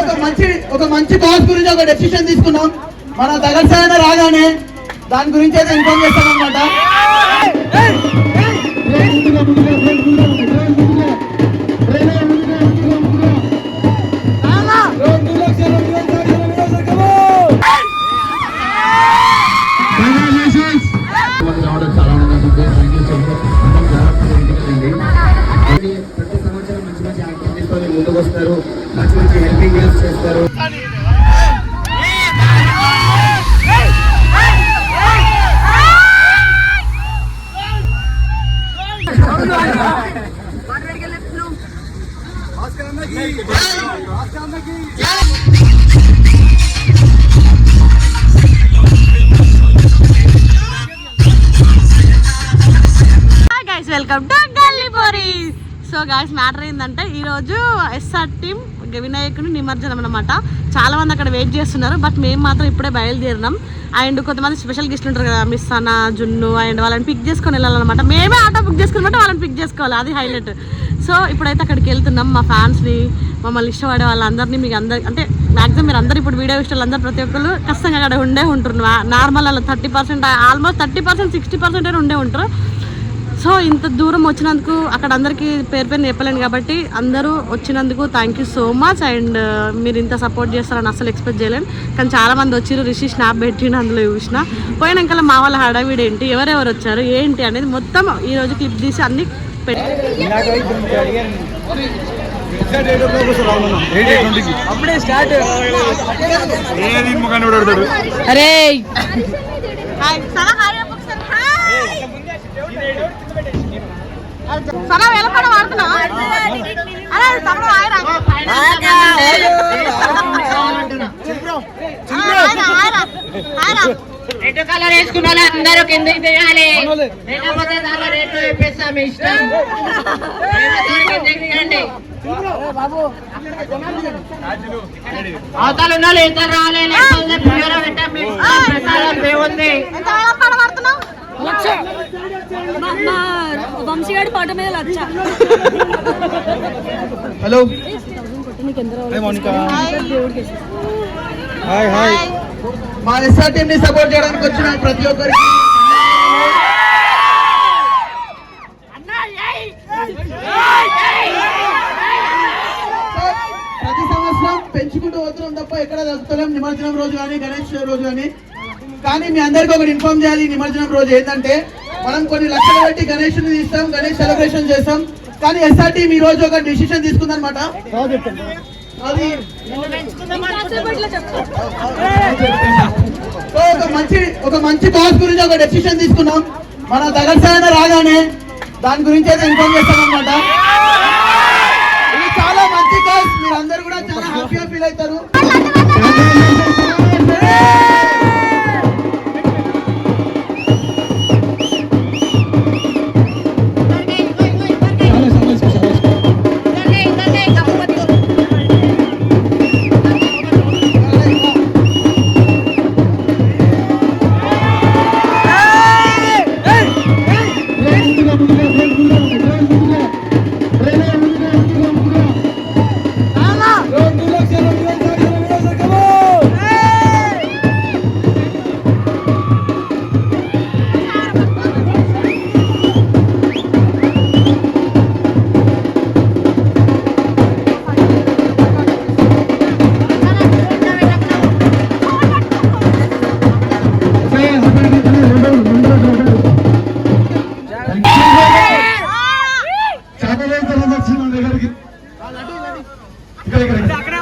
ఒక మంచి ఒక మంచి కాజ్ గురించి ఒక డెసిషన్ తీసుకున్నాం. మన దగ్గర రాగానే దాని గురించి అయితే ఇన్ఫార్మ్ చేస్తాం అనమాట తీసుకొని యాక్టివిటీస్తో ముందుకు వస్తారు. మంచి మంచి హెల్పింగ్ గేమ్స్ చేస్తారు welcome to so guys matter ఏంటంటే ఈరోజు ఎస్ఆర్ టీమ్ వినాయకుని నిమజ్జనం అనమాట చాలా మంది అక్కడ వెయిట్ చేస్తున్నారు బట్ మేము మాత్రం ఇప్పుడే బయలుదేరినాం. అండ్ కొంతమంది స్పెషల్ గెస్ట్లు ఉంటారు కదా మిస్ అన్న జున్ను అండ్ వాళ్ళని పిక్ చేసుకొని వెళ్ళాలన్నమాట. మేమే ఆటో బుక్ చేసుకున్నమాట వాళ్ళని పిక్ చేసుకోవాలి అది హైలైట్ సో ఇప్పుడైతే అక్కడికి వెళ్తున్నాం మా ఫ్యాన్స్ని మమ్మల్ని ఇష్టపడే వాళ్ళందరినీ మీకు అందరి అంటే మాక్సిమం మీరు అందరు ఇప్పుడు వీడియో ఇష్టాలు అందరూ ప్రతి ఒక్కరు ఖచ్చితంగా అక్కడ ఉండే ఉంటున్నారు. నార్మల్ అలా thirty percent almost thirty percent sixty percent ఉండే ఉంటారు. సో ఇంత దూరం వచ్చినందుకు అక్కడ అందరికీ పేరు పేరు చెప్పలేను కాబట్టి అందరూ వచ్చినందుకు thank you so much and మీరు ఇంత సపోర్ట్ చేస్తారని అసలు ఎక్స్పెక్ట్ చేయలేను. కానీ చాలా మంది వచ్చిర్రు రిషి స్నాప్ పెట్టిండు అందులో చూసిన. పోయినాక మా వాళ్ళ హడావిడి ఏంటి ఎవరెవరు వచ్చారు ఏంటి అనేది మొత్తం ఈ రోజు క్లిప్ తీసి అన్ని పెట్టి అరే! రా. హాయ్ రా. రెడ్ కలర్ వేసుకున్న వాళ్ళు అందరూ కిందకి దిగాలి. లేకపోతే దానిలో రేట్లు వేపిస్తాం మీ ఇష్టం. దిగండి అవతల ఉన్న వాళ్ళు ఇద్దరు రావాలి లేకపోతే పులిహోర పెట్టాం మీ ఇష్టం. ప్రసాదం దేవుంది వెలపడ వాడుతున్నావు వంశీగాడి పాట మీద లచ్చ. హలో. హాయ్ హాయ్ మా ఎస్ఆర్ టీమ్ని సపోర్ట్ చేయడానికి వచ్చిన ప్రతి ఒక్కరికి ప్రతి సంవత్సరం పెంచుకుంటూ పోతున్నాం తప్ప ఎక్కడ తగ్గుతలేం నిమజ్జనం రోజు కానీ గణేష్ రోజు కానీ. కానీ మీ అందరికీ ఒకటి ఇన్ఫార్మ్ చేయాలి నిమజ్జనం రోజు ఏంటంటే మనం కొన్ని లక్షలు పెట్టి గణేష్ తీస్తాం గణేష్ సెలబ్రేషన్ చేస్తాం. కానీ ఎస్ఆర్టీ మీ రోజు ఒక డిసిషన్ తీసుకుందనమాట అది సో ఒక మంచి ఒక మంచి కాజ్ గురించి ఒక డెసిషన్ తీసుకున్నాం. మన దగ్గర రాగానే దాని గురించి అయితే ఇన్ఫార్మ్ చేస్తాం అనమాట ఇది చాలా మంచి కాజ్ మీరు అందరు కూడా చాలా హ్యాపీగా ఫీల్ అవుతారు. రైతులు వచ్చిన దగ్గరికి ఇక్కడ. ఇక్కడ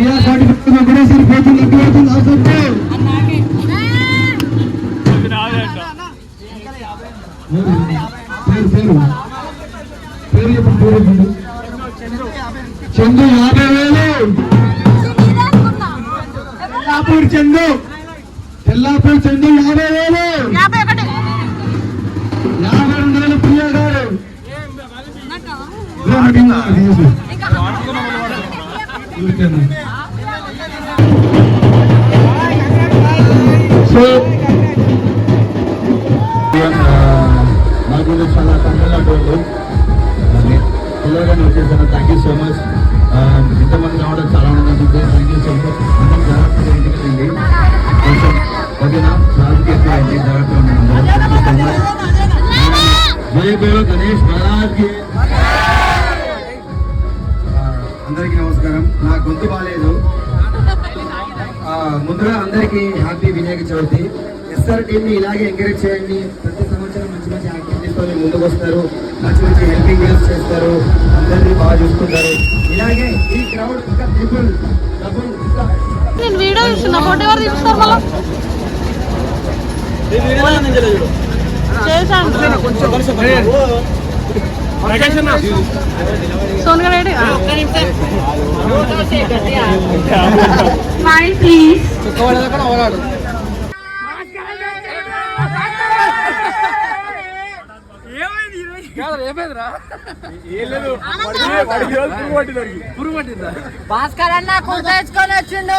బిఆర్ సర్టిఫికేట్ వెంకటేశ్వర పోతుంది ఇంటి పోతుంది అవసరం పేరు పేరు. చందు యాభై వేలు. తెల్లాపూర్ చందు. తెల్లాపూర్ చందు యాభై వేలు. యాభై రెండు వేలు ప్రియా గారు. సో నాకు చాలా తమిళనాడు పిల్లలుగా వచ్చేసాను థ్యాంక్ యూ సో మచ్ ఇంతమంది రావడం చాలా ఆనందంగా ఉంది థ్యాంక్ యూ సో మచ్ అందరం జాగ్రత్తగా ఇంటికి రండి కొంచెం ఓకేనా రాజుకి ఎక్కువ జాగ్రత్తగా గురు గణేష్ మహారాజ్కి గొంతు బాగాలేదు ఆ, ముందుగా అందరికీ హ్యాపీ వినాయక చవితి. ఎస్ఆర్ టీమ్ని ఇలాగే ఎంకరేజ్ చేయండి. ప్రతి సంవత్సరం మంచి మంచి యాక్టివిటీస్తో ముందుకు వస్తారు. మంచి మంచి హెల్పింగ్ గేమ్స్ చేస్తారు. అందరినీ బాగా చూసుకుంటారు. ఇలాగే ఈ క్రౌడ్ ఇంకా పీపుల్ డబుల్ ఇంకా నేను వీడియో చూస్తున్నా ఫోటో ఎవరు తీస్తారు మళ్ళీ? చేశాను. సోన్ గారు రెడీ స్మైల్ ప్లీజ్ భాస్కర్ అన్న కూర్చొచ్చుకొని వచ్చిండు.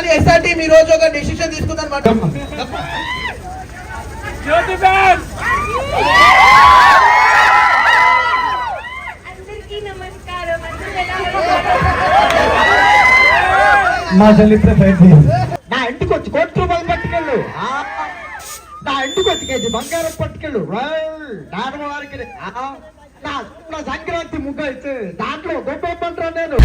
కానీ ఎస్ఆర్ టీం ఈ రోజు ఒక డిసిషన్ తీసుకుందన్నమాట అందరికీ నమస్కారం. మా చరిత్ర నా ఇంటికి వచ్చి కోటి రూపాయలు పట్టుకెళ్ళు. ఆ, నా ఇంటికి వచ్చి కేజీ బంగారం పట్టుకెళ్ళు. నాన్న వారికి ఆ, నా సంక్రాంతి ముగ్గ ఇచ్చి దాంట్లో గొప్ప నేను.